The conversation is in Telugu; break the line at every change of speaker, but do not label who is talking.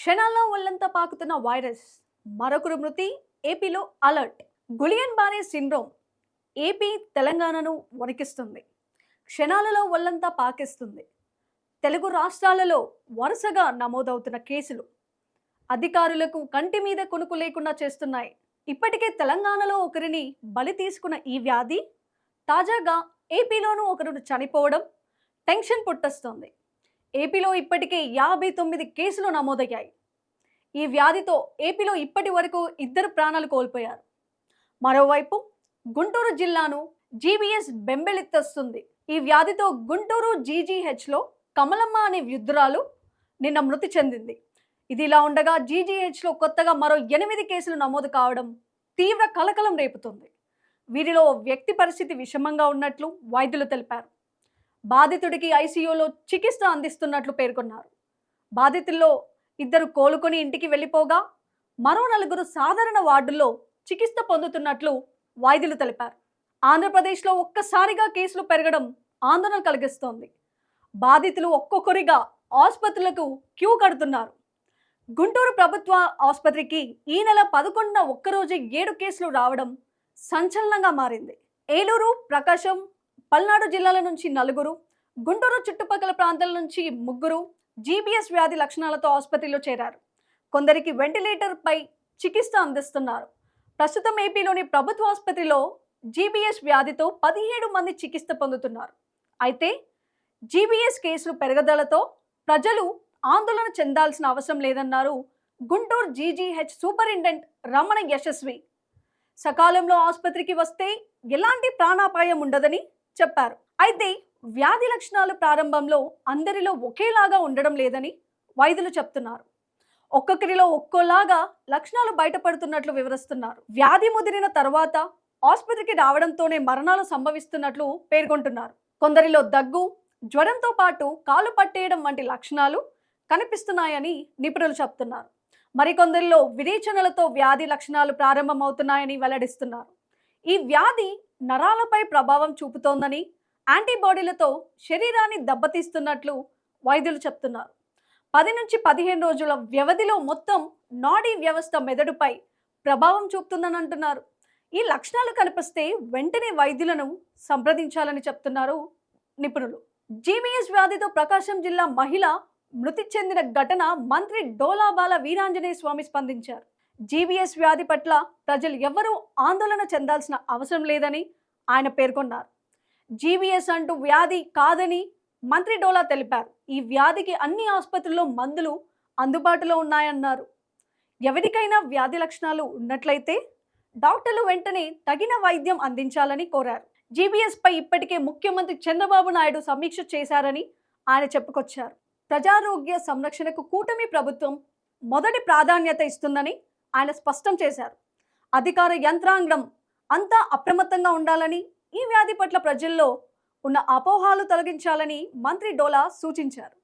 క్షణాల్లో ఒళ్ళంతా పాకుతున్న వైరస్. మరొకరు మృతి ఏపీలో alert. Guillain Barre syndrome. AP తెలంగాణను వణికిస్తుంది. క్షణాలలో ఒళ్ళంతా పాకిస్తుంది. తెలుగు రాష్ట్రాలలో వరుసగా నమోదవుతున్న కేసులు. అధికారులకు కంటి మీద కొనుకు లేకుండా చేస్తున్నాయి. ఇప్పటికే తెలంగాణలో ఒకరిని బలి తీసుకున్న ఈ వ్యాధి తాజాగా ఏపీలోనూ ఒకరు చనిపోవడం టెన్షన్ పుట్టస్తుంది. ఏపీలో ఇప్పటికే యాభై తొమ్మిది కేసులు నమోదయ్యాయి. ఈ వ్యాధితో ఏపీలో ఇప్పటి వరకు ఇద్దరు ప్రాణాలు కోల్పోయారు. మరోవైపు గుంటూరు జిల్లాను జీబీఎస్ బెంబెలెత్తస్తుంది ఈ వ్యాధితో గుంటూరు జీజీహెచ్లో కమలమ్మ అనే వృద్ధురాలు నిన్న మృతి చెందింది. ఇది ఇలా ఉండగా జీజీహెచ్లో కొత్తగా మరో ఎనిమిది కేసులు నమోదు కావడం తీవ్ర కలకలం రేపుతుంది. వీరిలో వ్యక్తి పరిస్థితి విషమంగా ఉన్నట్లు వైద్యులు తెలిపారు. బాధితుడికి ఐసీయూలో చికిత్స అందిస్తున్నట్లు పేర్కొన్నారు. బాధితుల్లో ఇద్దరు కోలుకొని ఇంటికి వెళ్ళిపోగా మరో నలుగురు సాధారణ వార్డుల్లో చికిత్స పొందుతున్నట్లు వైద్యులు తెలిపారు. ఆంధ్రప్రదేశ్లో ఒక్కసారిగా కేసులు పెరగడం ఆందోళన కలిగిస్తోంది. బాధితులు ఒక్కొక్కరిగా ఆసుపత్రులకు క్యూ కడుతున్నారు. గుంటూరు ప్రభుత్వ ఆసుపత్రికి ఈ నెల పదకొండున ఒక్కరోజే ఏడు కేసులు రావడం సంచలనంగా మారింది. ఏలూరు ప్రకాశం పల్నాడు జిల్లాల నుంచి నలుగురు గుంటూరు చుట్టుపక్కల ప్రాంతాల నుంచి ముగ్గురు జీబీఎస్ వ్యాధి లక్షణాలతో ఆసుపత్రిలో చేరారు. కొందరికి వెంటిలేటర్పై చికిత్స అందిస్తున్నారు. ప్రస్తుతం ఏపీలోని ప్రభుత్వ ఆసుపత్రిలో జీబీఎస్ వ్యాధితో పదిహేడు మంది చికిత్స పొందుతున్నారు. అయితే జీబీఎస్ కేసులు పెరగదలతో ప్రజలు ఆందోళన చెందాల్సిన అవసరం లేదన్నారు గుంటూరు జీజీహెచ్ సూపరింటెండెంట్ రమణ యశస్వి. సకాలంలో ఆసుపత్రికి వస్తే ఎలాంటి ప్రాణాపాయం ఉండదని చెప్పారు. అయితే వ్యాధి లక్షణాలు ప్రారంభంలో అందరిలో ఒకేలాగా ఉండడం లేదని వైద్యులు చెప్తున్నారు. ఒక్కొక్కరిలో ఒక్కోలాగా లక్షణాలు బయటపడుతున్నట్లు వివరిస్తున్నారు. వ్యాధి ముదిరిన తర్వాత ఆసుపత్రికి రావడంతోనే మరణాలు సంభవిస్తున్నట్లు పేర్కొంటున్నారు. కొందరిలో దగ్గు జ్వరంతో పాటు కాలు పట్టేయడం వంటి లక్షణాలు కనిపిస్తున్నాయని నిపుణులు చెప్తున్నారు. మరికొందరిలో విరేచనలతో వ్యాధి లక్షణాలు ప్రారంభమవుతున్నాయని వెల్లడిస్తున్నారు. ఈ వ్యాధి నరాలపై ప్రభావం చూపుతోందని యాంటీబాడీలతో శరీరాన్ని దెబ్బతీస్తున్నట్లు వైద్యులు చెప్తున్నారు. పది నుంచి పదిహేను రోజుల వ్యవధిలో మొత్తం నాడీ వ్యవస్థ మెదడుపై ప్రభావం చూపుతుందని అంటున్నారు. ఈ లక్షణాలు కనిపిస్తే వెంటనే వైద్యులను సంప్రదించాలని చెప్తున్నారు నిపుణులు. జీబీఎస్ వ్యాధితో ప్రకాశం జిల్లా మహిళ మృతి చెందిన ఘటన మంత్రి డోలాబాల వీరాంజనేయ స్వామి స్పందించారు. జీబీఎస్ వ్యాధి పట్ల ప్రజలు ఎవరూ ఆందోళన చెందాల్సిన అవసరం లేదని ఆయన పేర్కొన్నారు. జీబీఎస్ అంటూ వ్యాధి కాదని మంత్రి డోలా తెలిపారు. ఈ వ్యాధికి అన్ని ఆసుపత్రుల్లో మందులు అందుబాటులో ఉన్నాయన్నారు. ఎవరికైనా వ్యాధి లక్షణాలు ఉన్నట్లయితే డాక్టర్లు వెంటనే తగిన వైద్యం అందించాలని కోరారు. జీబీఎస్ పై ఇప్పటికే ముఖ్యమంత్రి చంద్రబాబు నాయుడు సమీక్ష చేశారని ఆయన చెప్పుకొచ్చారు. ప్రజారోగ్య సంరక్షణకు కూటమి ప్రభుత్వం మొదటి ప్రాధాన్యత ఇస్తుందని ఆయన స్పష్టం చేశారు. అధికార యంత్రాంగం అంతా అప్రమత్తంగా ఉండాలని ఈ వ్యాధి పట్ల ప్రజల్లో ఉన్న అపోహాలు తొలగించాలని మంత్రి డోలా సూచించారు.